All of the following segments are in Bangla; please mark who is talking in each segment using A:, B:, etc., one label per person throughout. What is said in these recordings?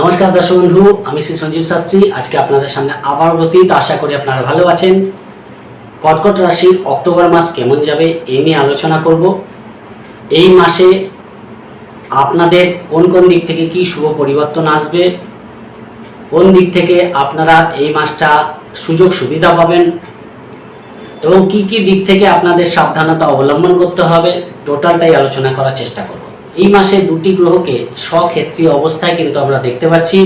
A: নমস্কার দর্শক বন্ধু, আমি শ্রী সঞ্জীব শাস্ত্রী। আজকে আপনাদের সামনে আবার উপস্থিত। আশা করি আপনারা ভালো আছেন। কর্কট রাশির অক্টোবর মাস কেমন যাবে এই নিয়ে আলোচনা করব। এই মাসে আপনাদের কোন কোন দিক থেকে কি শুভ পরিবর্তন আসবে? কোন দিক থেকে আপনারা এই মাসটা সুযোগ সুবিধা পাবেন? এবং কি কি দিক থেকে আপনাদের সাবধানতা অবলম্বন করতে হবে? টোটালটাই আলোচনা করার চেষ্টা করব। এই মাসে দুটি গ্রহকে স্বক্ষেত্রীয় অবস্থায় কিন্তু আমরা দেখতে পাচ্ছি।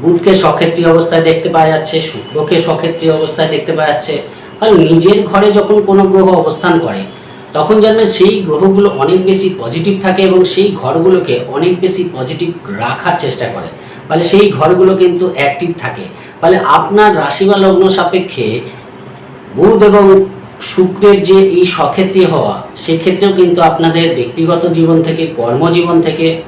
A: বুধকে স্বক্ষেত্রীয় অবস্থায় দেখতে পাওয়া যাচ্ছে, শুক্রকে স্বক্ষেত্রীয় অবস্থায় দেখতে পাওয়া যাচ্ছে। আর নিজের ঘরে যখন কোনো গ্রহ অবস্থান করে, তখন জানবেন সেই গ্রহগুলো অনেক বেশি পজিটিভ থাকে এবং সেই ঘরগুলোকে অনেক বেশি পজিটিভ রাখার চেষ্টা করে। ফলে সেই ঘরগুলো কিন্তু অ্যাক্টিভ থাকে। ফলে আপনার রাশি বা লগ্ন সাপেক্ষে বুধ এবং শুক্রের যে এই সক্ষেত্রে হওয়া, সেক্ষেত্রেও কিন্তু আপনাদের ব্যক্তিগত জীবন থেকে, কর্মজীবন থেকে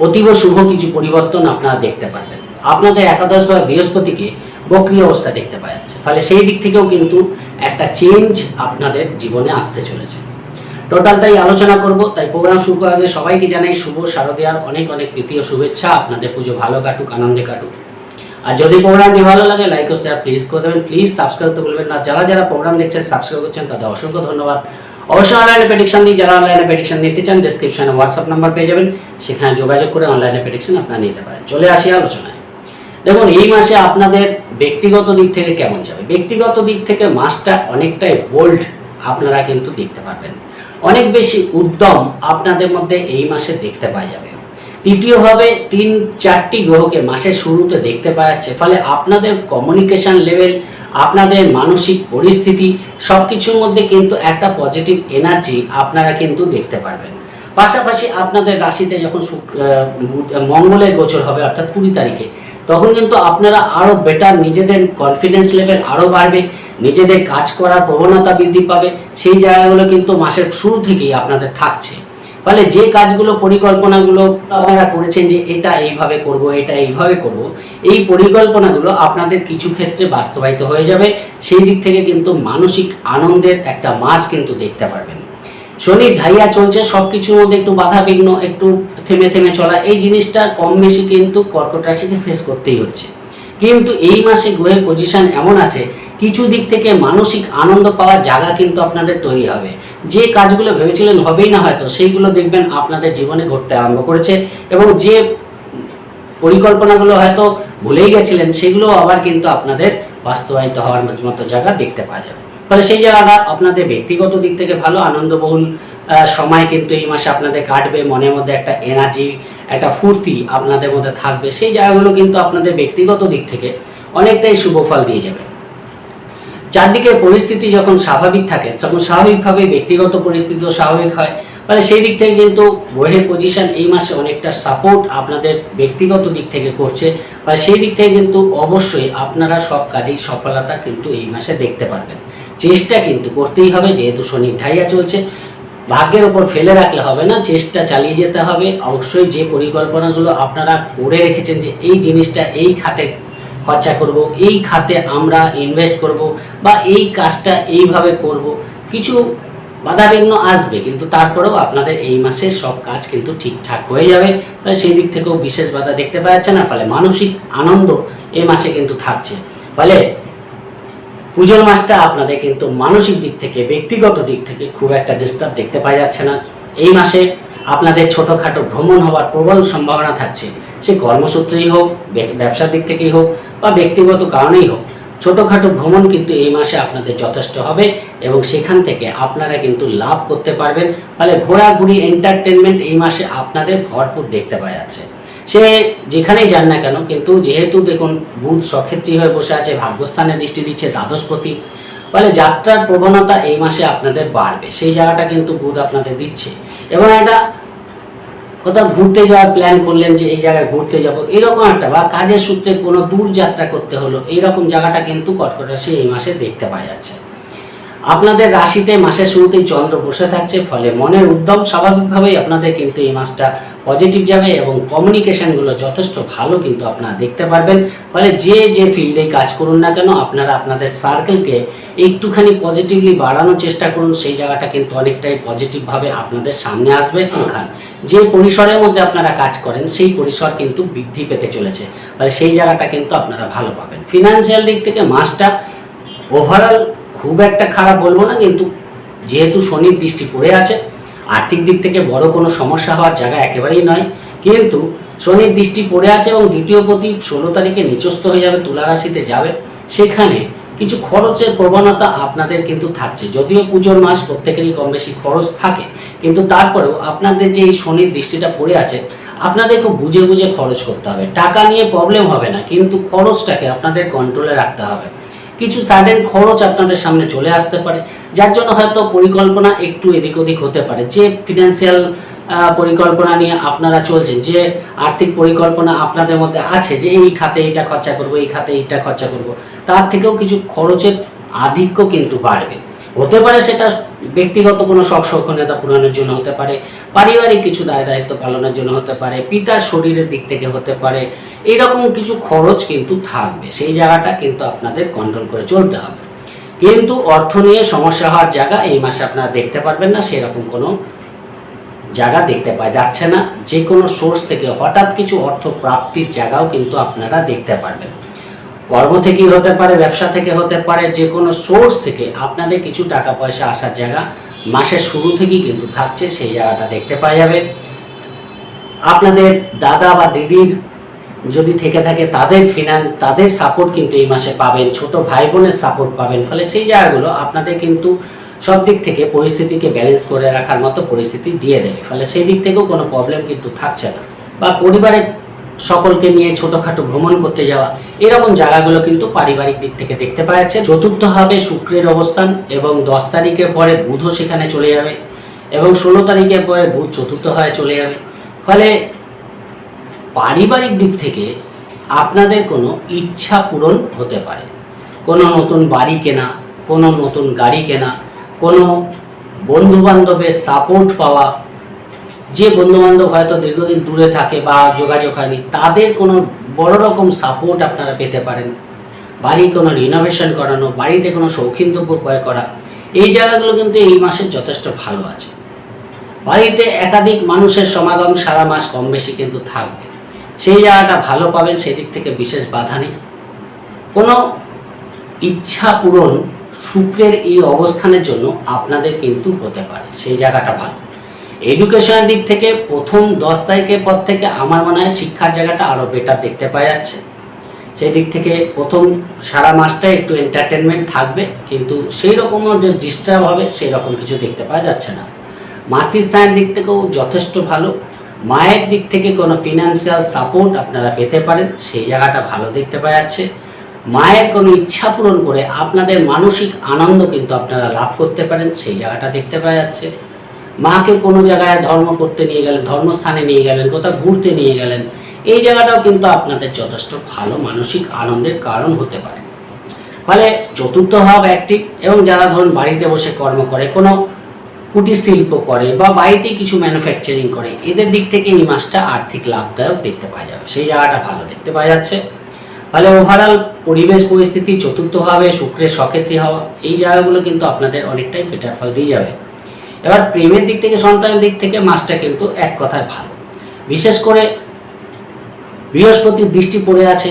A: অতীব শুভ কিছু পরিবর্তন আপনারা দেখতে পারবেন। আপনাদের একাদশ বা বৃহস্পতিকে বক্রি অবস্থা দেখতে পাওয়া যাচ্ছে। ফলে সেই দিক থেকেও কিন্তু একটা চেঞ্জ আপনাদের জীবনে আসতে চলেছে। টোটাল টোটালটাই আলোচনা করব। তাই প্রোগ্রাম শুরু করার আগে সবাইকে জানাই শুভ শারদীয়ার অনেক অনেক প্রীতি ও শুভেচ্ছা। আপনাদের পুজো ভালো কাটুক, আনন্দে কাটুক। আর যদি প্রোগ্রামটি ভালো লাগে লাইক ও শেয়ার প্লিজ করে দেবেন। প্লিজ সাবস্ক্রাইব করতে বলবেন না। যারা যারা প্রোগ্রাম দেখছেন সাবস্ক্রাইব করছেন, তাদের অসংখ্য ধন্যবাদ। অবশ্যই অনলাইনে প্রেডিকশন দিই যারা অনলাইনে প্রেডিকশন নিতে চান ডিসক্রিপশনে হোয়াটসঅ্যাপ নাম্বার পেয়ে যাবেন। সেখানে যোগাযোগ করে অনলাইনে প্রেডিকশন আপনারা নিতে পারেন। চলে আসি আলোচনায়। দেখুন, এই মাসে আপনাদের ব্যক্তিগত দিক থেকে কেমন যাবে? ব্যক্তিগত দিক থেকে মাসটা অনেকটাই বোল্ড আপনারা কিন্তু দেখতে পারবেন। অনেক বেশি উদ্যম আপনাদের মধ্যে এই মাসে দেখতে পাওয়া যাবে। তৃতীয়ভাবে তিন চারটি গ্রহকে মাসের শুরুতে দেখতে পাওয়া যাচ্ছে। ফলে আপনাদের কমিউনিকেশন লেভেল আপনাদের মানসিক পরিস্থিতি সব কিছুর মধ্যে কিন্তু একটা পজিটিভ এনার্জি আপনারা কিন্তু দেখতে পারবেন। পাশাপাশি আপনাদের রাশিতে যখন মঙ্গলের গোচর হবে, অর্থাৎ কুড়ি তারিখে, তখন কিন্তু আপনারা আরও বেটার নিজেদের কনফিডেন্স লেভেল আরও বাড়বে, নিজেদের কাজ করার প্রবণতা বৃদ্ধি পাবে। সেই জায়গাগুলো কিন্তু মাসের শুরু থেকেই আপনাদের থাকছে। ফলে যে কাজগুলো, পরিকল্পনাগুলো আপনারা করেছেন যে এটা এইভাবে করব, এটা এইভাবে করব, এই পরিকল্পনাগুলো আপনাদের কিছু ক্ষেত্রে বাস্তবায়িত হয়ে যাবে। সেই দিক থেকে কিন্তু মানসিক আনন্দের একটা মাস কিন্তু দেখতে পারবেন। শনি ঢাইয়া চলছে সব কিছুর মধ্যে একটু বাধা বিঘ্ন একটু থেমে থেমে চলা, এই জিনিসটা কম বেশি কিন্তু কর্কট রাশিকে ফেস করতেই হচ্ছে। কিন্তু এই মাসে গ্রহের পজিশন এমন আছে, কিছু দিক থেকে মানসিক আনন্দ পাওয়ার জায়গা কিন্তু আপনাদের তৈরি হবে। যে কাজগুলো ভেবেছিলেন হবেই না হয়তো, সেইগুলো দেখবেন আপনাদের জীবনে ঘটতে আরম্ভ করেছে এবং যে পরিকল্পনাগুলো হয়তো ভুলেই গেছিলেন সেগুলো আবার কিন্তু আপনাদের বাস্তবায়িত হওয়ার মতো জায়গা দেখতে পাওয়া যাবে। ফলে সেই জায়গাটা আপনাদের ব্যক্তিগত দিক থেকে ভালো, আনন্দবহুল সময় কিন্তু এই মাসে আপনাদের কাটবে, মনের মধ্যে একটা এনার্জি একটা ফুর্তি আপনাদের মধ্যে থাকবে। সেই জায়গাগুলো কিন্তু আপনাদের ব্যক্তিগত দিক থেকে অনেকটাই শুভ ফল দিয়ে যাবে। চারদিকে পরিস্থিতি যখন স্বাভাবিক থাকে, তখন স্বাভাবিকভাবে ব্যক্তিগত পরিস্থিতিও স্বাভাবিক হয়। ফলে সেই দিক থেকে কিন্তু বইয়ের পজিশন এই মাসে অনেকটা সাপোর্ট আপনাদের ব্যক্তিগত দিক থেকে করছে। বা সেই দিক থেকে কিন্তু অবশ্যই আপনারা সব কাজেই সফলতা কিন্তু এই মাসে দেখতে পারবেন। চেষ্টা কিন্তু করতেই হবে, যেহেতু শনি ঢাইয়া চলছে। ভাগ্যের ওপর ফেলে রাখলে হবে না, চেষ্টা চালিয়ে যেতে হবে। অবশ্যই যে পরিকল্পনাগুলো আপনারা করে রেখেছেন যে এই জিনিসটা এই খাতে খরচা করব, এই খাতে আমরা ইনভেস্ট করব বা এই কাজটা এইভাবে করব। কিছু বাধাবিঘ্ন আসবে, কিন্তু তারপরেও আপনাদের এই মাসে সব কাজ কিন্তু ঠিকঠাক হয়ে যাবে। ফলে সেই দিক থেকেও বিশেষ বাধা দেখতে পাওয়া না, ফলে মানসিক আনন্দ এই মাসে কিন্তু থাকছে। ফলে পুজোর মাসটা আপনাদের কিন্তু মানসিক দিক থেকে, ব্যক্তিগত দিক থেকে খুব একটা ডিস্টার্ব দেখতে পাওয়া যাচ্ছে না। এই মাসে আপনাদের ছোটোখাটো ভ্রমণ হওয়ার প্রবল সম্ভাবনা থাকছে। সে কর্মসূত্রেই হোক ব্যবসার দিক থেকেই হোক বা ব্যক্তিগত কারণেই হোক, ছোটোখাটো ভ্রমণ কিন্তু এই মাসে আপনাদের যথেষ্ট হবে এবং সেখান থেকে আপনারা কিন্তু লাভ করতে পারবেন। ফলে ঘোরাঘুরি এন্টারটেনমেন্ট এই মাসে আপনাদের ভরপুর দেখতে পাওয়া যাচ্ছে। সে যেখানেই যান না কেন, কিন্তু যেহেতু দেখুন, বুধ সক্ষেত্রী হয়ে বসে আছে, ভাগ্যস্থানে দৃষ্টি দিচ্ছে দ্বাদশপতি ফলে যাত্রার প্রবণতা এই মাসে আপনাদের বাড়বে। সেই জায়গাটা কিন্তু বুধ আপনাদের দিচ্ছে। এবং একটা কোথাও ঘুরতে যাওয়ার প্ল্যান করলেন যে এই জায়গায় ঘুরতে যাব, এরকম একটা বা কাজের সূত্রে কোনো দূর যাত্রা করতে হলো, এইরকম জায়গাটা কিন্তু কটকটা সে এই মাসে দেখতে পাওয়া যাচ্ছে। আপনাদের রাশিতে মাসের শুরুতেই চন্দ্র বসে থাকছে, ফলে মনের উদ্যম স্বাভাবিকভাবেই আপনাদের কিন্তু এই মাসটা পজিটিভ যাবে এবং কমিউনিকেশানগুলো যথেষ্ট ভালো কিন্তু আপনারা দেখতে পারবেন। ফলে যে যে ফিল্ডেই কাজ করুন না কেন, আপনারা আপনাদের সার্কেলকে একটুখানি পজিটিভলি বাড়ানোর চেষ্টা করুন। সেই জায়গাটা কিন্তু অনেকটাই পজিটিভভাবে আপনাদের সামনে আসবে। খান যে পরিসরের মধ্যে আপনারা কাজ করেন, সেই পরিসর কিন্তু বৃদ্ধি পেতে চলেছে। ফলে সেই জায়গাটা কিন্তু আপনারা ভালো পাবেন। ফিনান্সিয়াল দিক থেকে মাসটা ওভারঅল খুব একটা খারাপ বলব না, কিন্তু যেহেতু শনির দৃষ্টি পড়ে আছে, আর্থিক দিক থেকে বড় কোনো সমস্যা হওয়ার জায়গা একেবারেই নয়। কিন্তু শনির দৃষ্টি পড়ে আছে এবং দ্বিতীয় প্রতি ষোলো তারিখে নিচস্থ হয়ে যাবে, তুলা রাশিতে যাবে। সেখানে কিছু খরচের প্রবণতা আপনাদের কিন্তু থাকছে। যদিও পুজোর মাস প্রত্যেকেরই কম বেশি খরচ থাকে, কিন্তু তারপরেও আপনাদের যে এই শনির দৃষ্টিটা পড়ে আছে, আপনাদের খুব বুঝে বুঝে খরচ করতে হবে। টাকা নিয়ে প্রবলেম হবে না, কিন্তু খরচটাকে আপনাদের কন্ট্রোলে রাখতে হবে। কিছু সাডেন খরচ আপনাদের সামনে চলে আসতে পারে। যার জন্য হয়তো পরিকল্পনা একটু এদিক ওদিক হতে পারে। যে ফিনান্সিয়াল পরিকল্পনা নিয়ে আপনারা চলছেন, যে আর্থিক পরিকল্পনা আপনাদের মধ্যে আছে, যে এই খাতে এইটা খরচা করব, এই খাতে এইটা খরচা করব, তার থেকেও কিছু খরচের আধিক্য কিন্তু বাড়বে। হতে পারে সেটা ব্যক্তিগত কোনো শখ সক্ষণতা পূরণের জন্য হতে পারে, পারিবারিক কিছু দায় দায়িত্ব পালনের জন্য হতে পারে, পিতার শরীরের দিক থেকে হতে পারে এইরকম কিছু খরচ কিন্তু থাকবে। সেই জায়গাটা কিন্তু আপনাদের কন্ট্রোল করে চলতে হবে। কিন্তু অর্থ নিয়ে সমস্যা হওয়ার জায়গা এই মাসে আপনারা দেখতে পারবেন না, সেরকম কোনো জায়গা দেখতে পাওয়া যাচ্ছে না। যে কোনো সোর্স থেকে হঠাৎ কিছু অর্থ প্রাপ্তির জায়গাও কিন্তু আপনারা দেখতে পারবেন। কর্ম থেকেই হতে পারে, ব্যবসা থেকে হতে পারে, যে কোনো সোর্স থেকে আপনাদের কিছু টাকা পয়সা আসার জায়গা মাসের শুরু থেকেই কিন্তু থাকছে, সেই জায়গাটা দেখতে পাওয়া যাবে। আপনাদের দাদা বা দিদির যদি থেকে থাকে, তাদের ফিনান্স তাদের সাপোর্ট কিন্তু এই মাসে পাবেন, ছোট ভাই বোনের সাপোর্ট পাবেন, ফলে সেই জায়গাগুলো আপনাদের কিন্তু সব দিক থেকে পরিস্থিতিকে ব্যালেন্স করে রাখার মতো পরিস্থিতি দিয়ে দেবে, ফলে সেই দিক থেকেও কোনো প্রবলেম কিন্তু থাকছে না। বা পরিবারের সকলকে নিয়ে ছোটোখাটো ভ্রমণ করতে যাওয়া, এরকম জায়গাগুলো কিন্তু পারিবারিক দিক থেকে দেখতে পাওয়া যাচ্ছে। চতুর্থ হবে শুক্রের অবস্থান এবং দশ তারিখের পরে বুধও সেখানে চলে যাবে এবং ষোলো তারিখের পরে বুধ চতুর্থ হয়ে চলে যাবে। ফলে পারিবারিক দিক থেকে আপনাদের কোনো ইচ্ছা পূরণ হতে পারে। কোনো নতুন বাড়ি কেনা, কোনো নতুন গাড়ি কেনা, কোনো বন্ধু বান্ধবের সাপোর্ট পাওয়া যে বন্ধু বান্ধব হয়তো দীর্ঘদিন দূরে থাকে বা যোগাযোগ হয়নি, তাদের কোনো বড় রকম সাপোর্ট আপনারা পেতে পারেন। বাড়ি কোনো রিনোভেশন করানো, বাড়িতে কোনো শৌখিন দ্রব্য ক্রয় করা, এই জায়গাগুলো কিন্তু এই মাসে যথেষ্ট ভালো আছে। বাড়িতে একাধিক মানুষের সমাগম সারা মাস কম বেশি কিন্তু থাকবে। সেই জায়গাটা ভালো পাবেন, সেদিক থেকে বিশেষ বাধা নেই। কোনো ইচ্ছা পূরণ, শুক্রের এই অবস্থানের জন্য আপনাদের কিন্তু হতে পারে। সেই জায়গাটা ভালো। এডুকেশনের দিক থেকে প্রথম দশ তারিখের পর থেকে আমার মনে হয় শিক্ষার জায়গাটা আরও বেটার দেখতে পাওয়া যাচ্ছে। সেই দিক থেকে প্রথম সারা মাসটা একটু এন্টারটেনমেন্ট থাকবে, কিন্তু সেই রকমও যে ডিস্টার্ব হবে সেই রকম কিছু দেখতে পাওয়া যাচ্ছে না। মাতৃস্থানের দিক থেকেও যথেষ্ট ভালো। মায়ের দিক থেকে কোনো ফিনান্সিয়াল সাপোর্ট আপনারা পেতে পারেন, সেই জায়গাটা ভালো দেখতে পাওয়া যাচ্ছে। মায়ের কোনো ইচ্ছা পূরণ করে আপনাদের মানসিক আনন্দ কিন্তু আপনারা লাভ করতে পারেন, সেই জায়গাটা দেখতে পাওয়া যাচ্ছে। মাকে কোনো জায়গায় ধর্ম করতে নিয়ে গেলেন, ধর্মস্থানে নিয়ে গেলেন, কোথাও ঘুরতে নিয়ে গেলেন, এই জায়গাটাও কিন্তু আপনাদের যথেষ্ট ভালো মানসিক আনন্দের কারণ হতে পারে। ফলে চতুর্থ ভাব অ্যাক্টিভ এবং যারা ধরুন বাড়িতে বসে কর্ম করে, কোনো কুটির শিল্প করে, বা বাড়িতেই কিছু ম্যানুফ্যাকচারিং করে, এদের দিক থেকে এই মাসটা আর্থিক লাভদায়ক দেখতে পাওয়া যাবে। সেই জায়গাটা ভালো দেখতে পাওয়া যাচ্ছে। ফলে ওভারঅল পরিবেশ পরিস্থিতি চতুর্থভাবে শুক্রের সক্ষেত্রী হওয়া, এই জায়গাগুলো কিন্তু আপনাদের অনেকটাই বেটার ফল দিয়ে যাবে। এবার প্রেমের দিক থেকে, সন্তানের দিক থেকে মাসটা কিন্তু এক কথায় ভালো। বিশেষ করে বৃহস্পতির দৃষ্টি পড়ে আছে,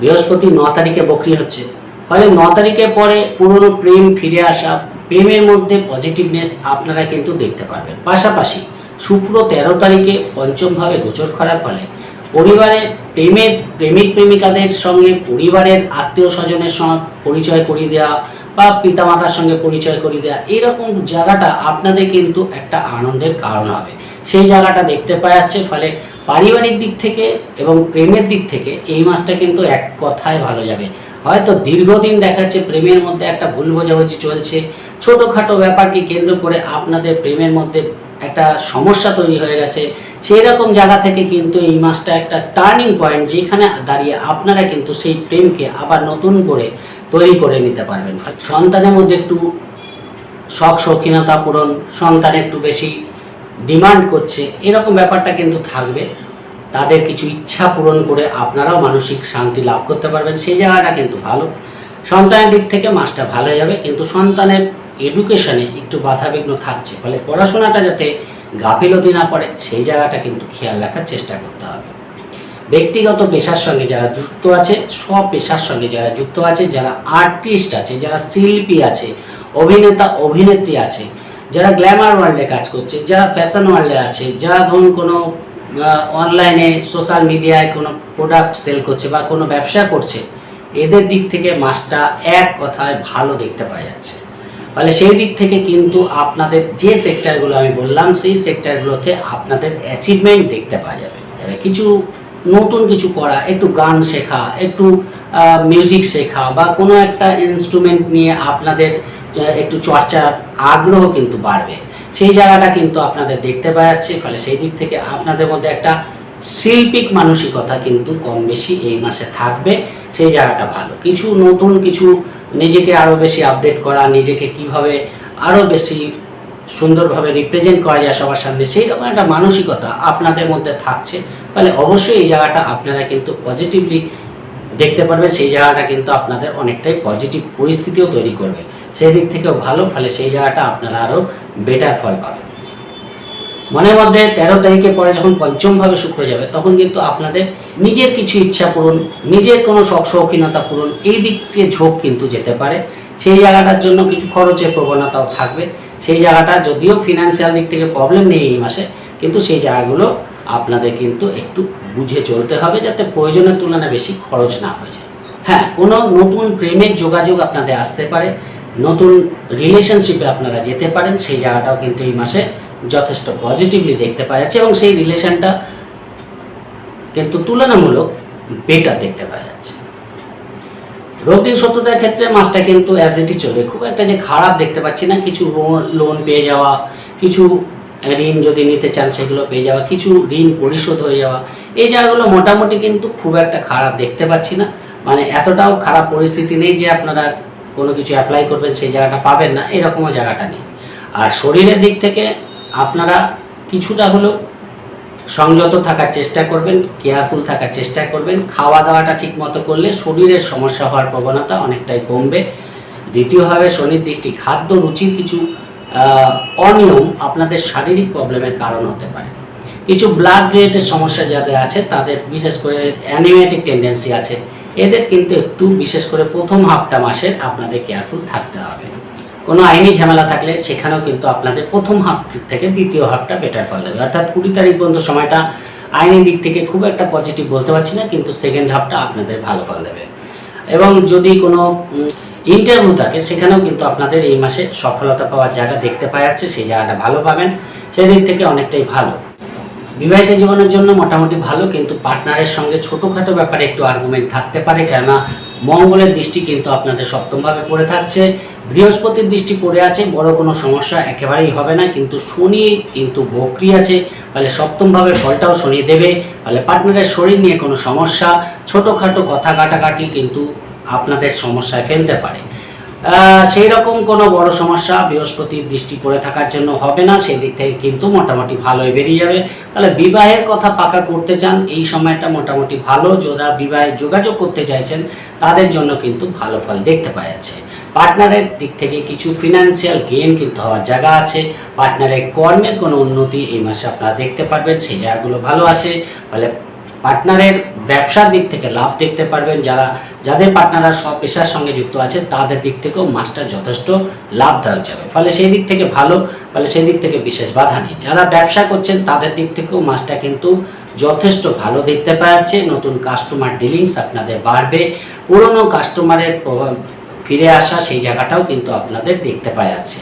A: বৃহস্পতি ন তারিখে বকরি হচ্ছে। ফলে ন তারিখের পরে পুরনো প্রেম ফিরে আসা, প্রেমের মধ্যে পজিটিভনেস আপনারা কিন্তু দেখতে পারবেন। পাশাপাশি শুক্র তেরো তারিখে পঞ্চমভাবে গোচর করার ফলে পরিবারে প্রেমের প্রেমিক প্রেমিকাদের সঙ্গে পরিবারের আত্মীয় স্বজনের সঙ্গে পরিচয় করিয়ে দেওয়া বা পিতামাতার সঙ্গে পরিচয় করিয়ে দেওয়া এরকম জায়গাটা আপনাদের কিন্তু একটা আনন্দের কারণ হবে। সেই জায়গাটা দেখতে পাওয়া যাচ্ছে, ফলে পারিবারিক দিক থেকে এবং প্রেমের দিক থেকে এই মাসটা কিন্তু এক কথায় ভালো যাবে। হয়তো দীর্ঘদিন দেখাচ্ছে প্রেমের মধ্যে একটা ভুল বোঝাবুঝি চলছে। ছোটোখাটো ব্যাপারকে কেন্দ্র করে আপনাদের প্রেমের মধ্যে একটা সমস্যা তৈরি হয়ে গেছে। সেই রকম জায়গা থেকে কিন্তু এই মাসটা একটা টার্নিং পয়েন্ট, যেখানে দাঁড়িয়ে আপনারা কিন্তু সেই প্রেমকে আবার নতুন করে তৈরি করে নিতে পারবেন। সন্তানের মধ্যে একটু শখ, শৌখিনতা পূরণ, সন্তান একটু বেশি ডিমান্ড করছে, এরকম ব্যাপারটা কিন্তু থাকবে। তাদের কিছু ইচ্ছা পূরণ করে আপনারাও মানসিক শান্তি লাভ করতে পারবেন, সেই জায়গাটা কিন্তু ভালো। সন্তানের দিক থেকে মাসটা ভালো যাবে, কিন্তু সন্তানের এডুকেশনে একটু বাধাবিঘ্ন থাকছে, ফলে পড়াশোনাটা যাতে গাফিলতি না পড়ে সেই জায়গাটা কিন্তু খেয়াল রাখার চেষ্টা করতে হবে। ব্যক্তিগত পেশার সঙ্গে যারা যুক্ত আছে, সব পেশার সঙ্গে যারা যুক্ত আছে, যারা আর্টিস্ট আছে, যারা শিল্পী আছে, অভিনেতা, অভিনেত্রী আছে, যারা গ্ল্যামার ওয়ার্ল্ডে কাজ করছে, যারা ফ্যাশন ওয়ার্ল্ডে আছে, যারা ধরুন কোনো অনলাইনে সোশ্যাল মিডিয়ায় কোনো প্রোডাক্ট সেল করছে বা কোনো ব্যবসা করছে, এদের দিক থেকে মাসটা এক কথায় ভালো দেখতে পাওয়া যাচ্ছে। ফলে সেই দিক থেকে কিন্তু আপনাদের যে সেক্টরগুলো আমি বললাম, সেই সেক্টরগুলোতে আপনাদের অ্যাচিভমেন্ট দেখতে পাওয়া যাবে। কিছু নতুন কিছু করা, একটু গান শেখা, একটু মিউজিক শেখা বা কোনো একটা ইনস্ট্রুমেন্ট নিয়ে আপনাদের একটু চর্চার আগ্রহ কিন্তু বাড়বে। সেই জায়গাটা কিন্তু আপনাদের দেখতে পাওয়া যাচ্ছে ফলে সেই দিক থেকে আপনাদের মধ্যে একটা শিল্পিক মানসিকতা কিন্তু কম বেশি এই মাসে থাকবে, সেই জায়গাটা ভালো। কিছু নতুন কিছু নিজেকে আরও বেশি আপডেট করা, নিজেকে কীভাবে আরও বেশি সুন্দরভাবে রিপ্রেজেন্ট করা যায় সবার সামনে সেই রকম একটা মানসিকতা আপনাদের মধ্যে থাকছে ফলে অবশ্যই এই জায়গাটা আপনারা কিন্তু পজিটিভলি দেখতে পারবেন, সেই জায়গাটা কিন্তু আপনাদের অনেকটাই পজিটিভ পরিস্থিতিও তৈরি করবে। সেই দিক থেকেও ভালো, ফলে সেই জায়গাটা আপনারা আরও বেটার ফল পাবেন। মনের মধ্যে তেরো তারিখের পরে যখন পঞ্চমভাবে শুক্র যাবে, তখন কিন্তু আপনাদের নিজের কিছু ইচ্ছা পূরণ, নিজের কোনো শখ শৌখিনতা পূরণ, এই দিক থেকে ঝোঁক কিন্তু যেতে পারে। সেই জায়গাটার জন্য কিছু খরচের প্রবণতাও থাকবে। সেই জায়গাটা যদিও ফিনান্সিয়াল দিক থেকে প্রবলেম নেই এই মাসে, কিন্তু সেই জায়গাগুলো আপনাদের কিন্তু একটু বুঝে চলতে হবে যাতে প্রয়োজনের তুলনায় বেশি খরচ না হয়ে যায়। হ্যাঁ কোনো নতুন প্রেমের যোগাযোগ আপনাদের আসতে পারে, নতুন রিলেশনশিপে আপনারা যেতে পারেন, সেই জায়গাটাও কিন্তু এই মাসে যথেষ্ট পজিটিভলি দেখতে পাওয়া যাচ্ছে এবং সেই রিলেশনটা কিন্তু তুলনামূলক বেটার দেখতে পাওয়া যাচ্ছে। রোগীর সত্যতার ক্ষেত্রে মাছটা কিন্তু অ্যাজ ইটই চলবে। খুব একটা যে খারাপ দেখতে পাচ্ছি না। কিছু লোন পেয়ে যাওয়া, কিছু ঋণ যদি নিতে চান সেগুলো পেয়ে যাওয়া, কিছু ঋণ পরিশোধ হয়ে যাওয়া, এই জায়গাগুলো মোটামুটি কিন্তু খুব একটা খারাপ দেখতে পাচ্ছি না। মানে এতটাও খারাপ পরিস্থিতি নেই যে আপনারা কোনো কিছু অ্যাপ্লাই করবেন, সেই জায়গাটা পাবেন না। এরকমও জায়গাটা নেই। আর শরীরের দিক থেকে আপনারা কিছুটা হলেও সংযত থাকার চেষ্টা করবেন কেয়ারফুল থাকার চেষ্টা করবেন। খাওয়া দাওয়াটা ঠিক মতো করলে শরীরের সমস্যা হওয়ার প্রবণতা অনেকটাই কমবে। দ্বিতীয়ভাবে শনির দৃষ্টি, খাদ্য রুচির কিছু অনিয়ম আপনাদের শারীরিক প্রবলেমের কারণ হতে পারে। কিছু ব্লাড রিলেটেড সমস্যা যাদের আছে, তাদের বিশেষ করে অ্যানিমেটিক টেন্ডেন্সি আছে। এদের কিন্তু একটু বিশেষ করে প্রথম হাফটা মাসের আপনাদের কেয়ারফুল থাকতে হবে। কোনো আইনি ঝামেলা থাকলে সেখানেও কিন্তু আপনাদের প্রথম হাফ থেকে দ্বিতীয় হাফটা বেটার ফল দেবে অর্থাৎ কুড়ি তারিখ পর্যন্ত সময়টা আইনি দিক থেকে খুব একটা পজিটিভ বলতে পারছি না, কিন্তু সেকেন্ড হাফটা আপনাদের ভালো ফল দেবে এবং যদি কোনো ইন্টারভিউ থাকে, সেখানেও কিন্তু আপনাদের এই মাসে সফলতা পাওয়ার জায়গা দেখতে পাওয়া যাচ্ছে, সেই জায়গাটা ভালো পাবেন সেই দিক থেকে অনেকটাই ভালো। বিবাহিত জীবনের জন্য মোটামুটি ভালো, কিন্তু পার্টনারের সঙ্গে ছোটোখাটো ব্যাপারে একটু আর্গুমেন্ট থাকতে পারে, কেননা মঙ্গলের দৃষ্টি কিন্তু আপনাদের সপ্তমভাবে পড়ে থাকছে। বৃহস্পতির দৃষ্টি পড়ে আছে, বড় কোনো সমস্যা একেবারেই হবে না, কিন্তু শনি কিন্তু বকরি আছে ফলে সপ্তমভাবে ফলটাও শনি দেবে। ফলে পার্টনারের শরীর নিয়ে কোনো সমস্যা, ছোটোখাটো কথা কাটাকাটি কিন্তু আপনাদের সমস্যায় ফেলতে পারে। সেই রকম কোনো বড় সমস্যা বৃহস্পতির দৃষ্টি পড়ে থাকার জন্য হবে না সেই দিক থেকে কিন্তু মোটামুটি ভালোই বেরিয়ে যাবে। তাহলে বিবাহের কথা পাকা করতে চান, এই সময়টা মোটামুটি ভালো, যারা বিবাহে যোগাযোগ করতে চাইছেন, তাদের জন্য কিন্তু ভালো ফল দেখতে পাওয়া যাচ্ছে। পার্টনারের দিক থেকে কিছু ফিনান্সিয়াল গেইন কিন্তু হওয়ার জায়গা আছে। পার্টনারের কর্মের কোনো উন্নতি এই মাসে আপনারা দেখতে পারবেন, সেই জায়গাগুলো ভালো আছে। ফলে পার্টনারের ব্যবসার দিক থেকে লাভ দেখতে পারবেন যারা, যাদের পার্টনাররা সব পেশার সঙ্গে যুক্ত আছে, তাদের দিক থেকেও মাসটা যথেষ্ট লাভদায়ক যাবে। ফলে সেই দিক থেকে ভালো, ফলে সেই দিক থেকে বিশেষ বাধা নেই। যারা ব্যবসা করছেন, তাদের দিক থেকেও মাসটা কিন্তু যথেষ্ট ভালো দেখতে পাওয়া যাচ্ছে নতুন কাস্টমার ডিলিংস আপনাদের বাড়বে। পুরনো কাস্টমারের ফিরে আসা সেই জায়গাটাও কিন্তু আপনাদের দেখতে পাওয়া যাচ্ছে।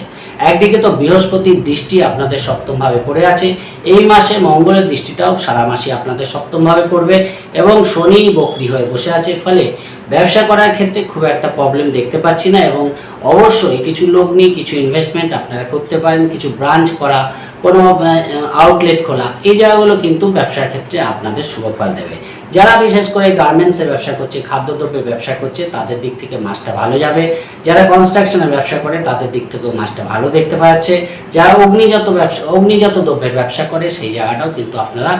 A: একদিকে তো বৃহস্পতির দৃষ্টি আপনাদের সপ্তমভাবে পড়ে আছে, এই মাসে মঙ্গলের দৃষ্টিটাও সারা মাসে আপনাদের সপ্তমভাবে পড়বে এবং শনি বকরি হয়ে বসে আছে, ফলে ব্যবসা করার ক্ষেত্রে খুব একটা প্রবলেম দেখতে পাচ্ছি না এবং অবশ্যই কিছু লোক নিয়ে কিছু ইনভেস্টমেন্ট আপনারা করতে পারেন, কিছু ব্রাঞ্চ করা, কোনো আউটলেট খোলা, এই জায়গাগুলো কিন্তু ব্যবসার ক্ষেত্রে আপনাদের শুভ ফল দেবে। যারা বিশেষ করে গার্মেন্টসের ব্যবসা করছে, খাদ্যদ্রব্যের ব্যবসা করছে, তাদের দিক থেকে মাসটা ভালো যাবে। যারা কনস্ট্রাকশনের ব্যবসা করে, তাদের দিক থেকেও মাসটা ভালো দেখতে পাওয়া যাচ্ছে যারা অগ্নিজাত ব্যবসা, অগ্নিজাত দ্রব্যের ব্যবসা করে, সেই জায়গাটাও কিন্তু আপনারা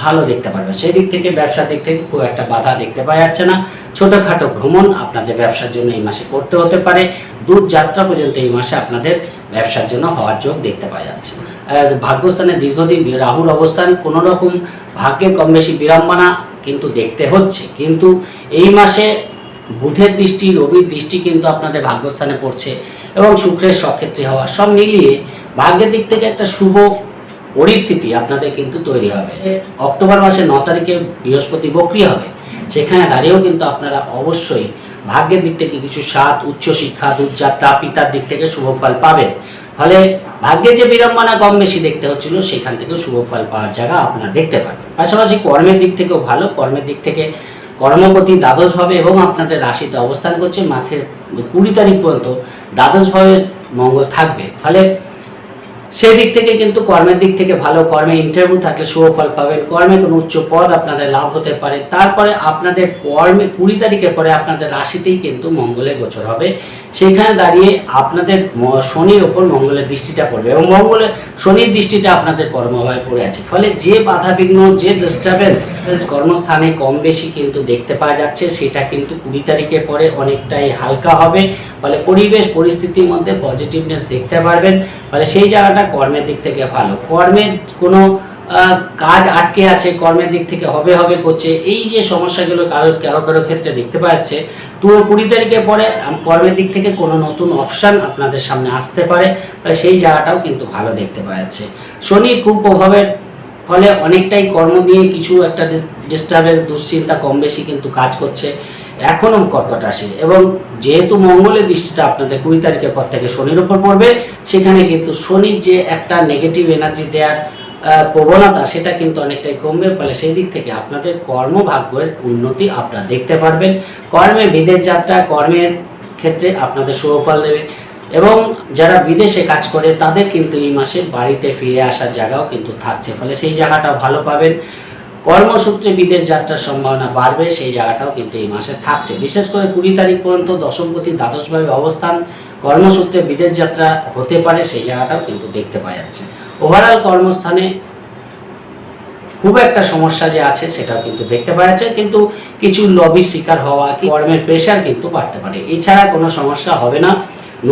A: ভালো দেখতে পারবেন। সেই দিক থেকে, ব্যবসার দিক থেকে খুব একটা বাধা দেখতে পাওয়া যাচ্ছে না। ছোটোখাটো ভ্রমণ আপনাদের ব্যবসার জন্য এই মাসে করতে হতে পারে। দূর যাত্রা পর্যন্ত এই মাসে আপনাদের ব্যবসার জন্য হওয়ার যোগ দেখতে পাওয়া যাচ্ছে। ভাগ্যস্থানে দীর্ঘদিন রাহুর অবস্থান কোনো রকম ভাগ্যে কম বেশি বিড়ম্বনা কিন্তু দেখতে হচ্ছে। কিন্তু এই মাসে বুধের দৃষ্টি রবির দৃষ্টি কিন্তু আপনাদের ভাগ্যস্থানে পড়ছে এবং শুক্রের সক্ষেত্রে হওয়া সব মিলিয়ে ভাগ্যের দিক থেকে একটা শুভ পরিস্থিতি আপনাদের কিন্তু তৈরি হবে। অক্টোবর মাসের ন তারিখে বৃহস্পতি বক্রি হবে। সেখানে দাঁড়িয়েও কিন্তু আপনারা অবশ্যই ভাগ্যের দিক থেকে কিছু স্বাদ উচ্চশিক্ষা দূরযাত্রা পিতার দিক থেকে শুভ ফল পাবেন। ফলে ভাগ্যে যে বিড়ম্বনা কম বেশি দেখতে হচ্ছিল, সেখান থেকেও শুভ ফল পাওয়ার জায়গা আপনারা দেখতে পাবেন। পাশাপাশি কর্মের দিক থেকেও ভালো। কর্মের দিক থেকে কর্মপতি দ্বাদশভাবে এবং আপনাদের রাশিতে অবস্থান করছে, মাঠে কুড়ি তারিখ পর্যন্ত দ্বাদশভাবে মঙ্গল থাকবে। ফলে সেই দিক থেকে কিন্তু কর্মের দিক থেকে ভালো। কর্মে ইন্টারভিউ থাকলে শুভ ফল পাবেন। কর্মে কোনো উচ্চ পদ আপনাদের লাভ হতে পারে। তারপরে আপনাদের কর্মে কুড়ি তারিখের পরে আপনাদের রাশিতেই কিন্তু মঙ্গলে গোচর হবে। সেখানে দাঁড়িয়ে আপনাদের শনির ওপর মঙ্গলের দৃষ্টিটা পড়বে এবং মঙ্গলের শনির দৃষ্টিটা আপনাদের কর্মভাবে পড়ে আছে। ফলে যে বাধা বিঘ্ন, যে ডিস্টারবেন্স কর্মস্থানে কম বেশি কিন্তু দেখতে পাওয়া যাচ্ছে, সেটা কিন্তু কুড়ি তারিখের পরে অনেকটাই হালকা হবে। ফলে পরিবেশ, পরিস্থিতির মধ্যে পজিটিভনেস দেখতে পারবেন। ফলে সেই জায়গাটা কর্মের দিক থেকে ভালো। কর্মের কোনো কাজ আটকে আছে, কর্মের দিক থেকে হবে হবে করছে, এই যে সমস্যাগুলো কারও কারও কারও ক্ষেত্রে দেখতে পাওয়া যাচ্ছে, তো কুড়ি তারিখের পরে কর্মের দিক থেকে কোনো নতুন অপশান আপনাদের সামনে আসতে পারে সেই জায়গাটাও কিন্তু ভালো দেখতে পাওয়া যাচ্ছে। শনির কুপ্রভাবের ফলে অনেকটাই কর্ম নিয়ে কিছু একটা ডিস্টারবেন্স দুশ্চিন্তা কম বেশি কিন্তু কাজ করছে, এখনও কর্কট রাশি, এবং যেহেতু মঙ্গলের দৃষ্টিটা আপনাদের কুড়ি তারিখের পর থেকে শনির উপর পড়বে, সেখানে কিন্তু শনির যে একটা নেগেটিভ এনার্জি দেওয়ার প্রবণতা সেটা কিন্তু অনেকটাই কমবে, ফলে সেই দিক থেকে আপনাদের কর্মভাগ্যের উন্নতি আপনারা দেখতে পারবেন। কর্মে বিদেশ যাত্রা, কর্মের ক্ষেত্রে আপনাদের সুফল দেবে। এবং যারা বিদেশে কাজ করে, তাদের কিন্তু এই মাসে বাড়িতে ফিরে আসার জায়গাও কিন্তু থাকছে, ফলে সেই জায়গাটাও ভালো পাবেন। কর্মসূত্রে বিদেশ যাত্রার সম্ভাবনা বাড়বে, সেই জায়গাটাও কিন্তু এই মাসে থাকছে। বিশেষ করে কুড়ি তারিখ পর্যন্ত দশমপতি দ্বাদশভাবে অবস্থান, কর্মসূত্রে বিদেশ যাত্রা হতে পারে, সেই জায়গাটাও কিন্তু দেখতে পাওয়া যাচ্ছে। ওভারঅল কর্মস্থানে খুব একটা সমস্যা যে আছে সেটাও কিন্তু দেখতে পাওয়া যাচ্ছে, কিন্তু কিছু লবি শিকার হওয়া কি কর্মের প্রেশার কিন্তু বাড়তে পারে। এছাড়া কোনো সমস্যা হবে না।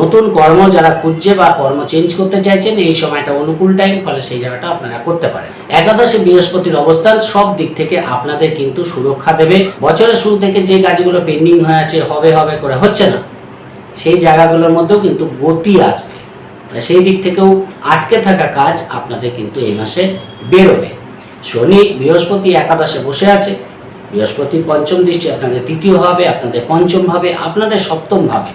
A: নতুন কর্ম যারা খুঁজছে বা কর্ম চেঞ্জ করতে চাইছেন, এই সময়টা অনুকূল টাইম ফলে সেই জায়গাটা আপনারা করতে পারেন। একাদশে বৃহস্পতির অবস্থান, সব দিক থেকে আপনাদের কিন্তু সুরক্ষা দেবে। বছরের শুরু থেকে যে কাজগুলো পেন্ডিং হয়ে আছে, হবে হবে করে হচ্ছে না। সেই জায়গাগুলোর মধ্যেও কিন্তু গতি আসবে। সেই দিক থেকেও আটকে থাকা কাজ আপনাদের কিন্তু এই মাসে বেরোবে। শনি বৃহস্পতি একাদশে বসে আছে। বৃহস্পতির পঞ্চম দৃষ্টি আপনাদের তৃতীয় ভাবে, আপনাদের পঞ্চম ভাবে, আপনাদের সপ্তম ভাবে।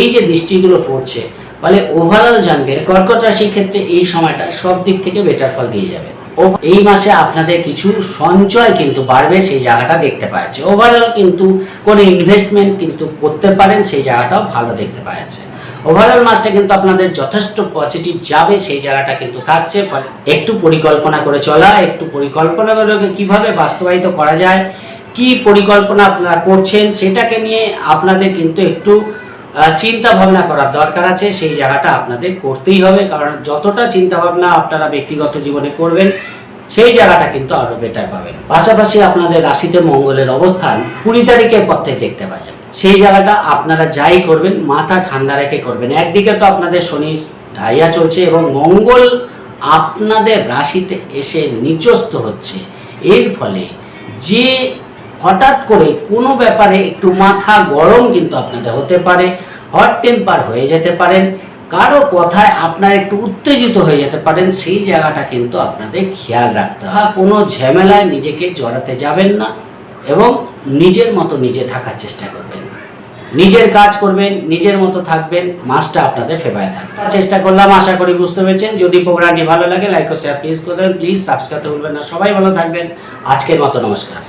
A: এই যে দৃষ্টিগুলো পড়ছে, ফলে ওভারঅল জানবে কর্কট রাশির ক্ষেত্রে এই সময়টা সব দিক থেকে বেটার ফল দিয়ে যাবে। ও এই মাসে আপনাদের কিছু সঞ্চয় কিন্তু বাড়বে, সেই জায়গাটা দেখতে পাওয়া যাচ্ছে। ওভারঅল কিন্তু কোনো ইনভেস্টমেন্ট কিন্তু করতে পারেন, সেই জায়গাটাও ভালো দেখতে পাওয়া যাচ্ছে। ওভারঅল মাসটা কিন্তু আপনাদের যথেষ্ট পজিটিভ যাবে, সেই জায়গাটা কিন্তু থাকছে। একটু পরিকল্পনা করে চলা, একটু পরিকল্পনা করে কীভাবে বাস্তবায়িত করা যায়, কি পরিকল্পনা আপনারা করছেন, সেটাকে নিয়ে আপনাদের কিন্তু একটু চিন্তা ভাবনা করার দরকার আছে। সেই জায়গাটা আপনাদের করতেই হবে, কারণ যতটা চিন্তা ভাবনা আপনারা ব্যক্তিগত জীবনে করবেন, সেই জায়গাটা কিন্তু আরও বেটার পাবেন। পাশাপাশি আপনাদের রাশিতে মঙ্গলের অবস্থান কুড়ি তারিখের পর থেকে দেখতে পাওয়া সেই জায়গাটা আপনারা যাই করবেন, মাথা ঠান্ডা রেখে করবেন। একদিকে তো আপনাদের শনি ঢাইয়া চলছে এবং মঙ্গল আপনাদের রাশিতে এসে নিচস্ত হচ্ছে। এর ফলে যে হঠাৎ করে কোনো ব্যাপারে একটু মাথা গরম কিন্তু আপনাদের হতে পারে হট টেম্পার হয়ে যেতে পারেন, কারও কথায় আপনার একটু উত্তেজিত হয়ে যেতে পারেন, সেই জায়গাটা কিন্তু আপনাদের খেয়াল রাখতে হয় কোনো ঝামেলায় নিজেকে জড়াতে যাবেন না। এবং নিজের মতো নিজে থাকার চেষ্টা করবেন। নিজের কাজ করবেন, নিজের মতো থাকবেন, মাছটা আপনাদের ফেভারে থাকবে। চেষ্টা করলাম, আশা করি বুঝতে পেরেছেন। যদি প্রোগ্রামটি ভালো লাগে, লাইক ও শেয়ার প্লিজ করে দেবেন। প্লিজ সাবস্ক্রাইব করবেন না। সবাই ভালো থাকবেন। আজকের মতো নমস্কার।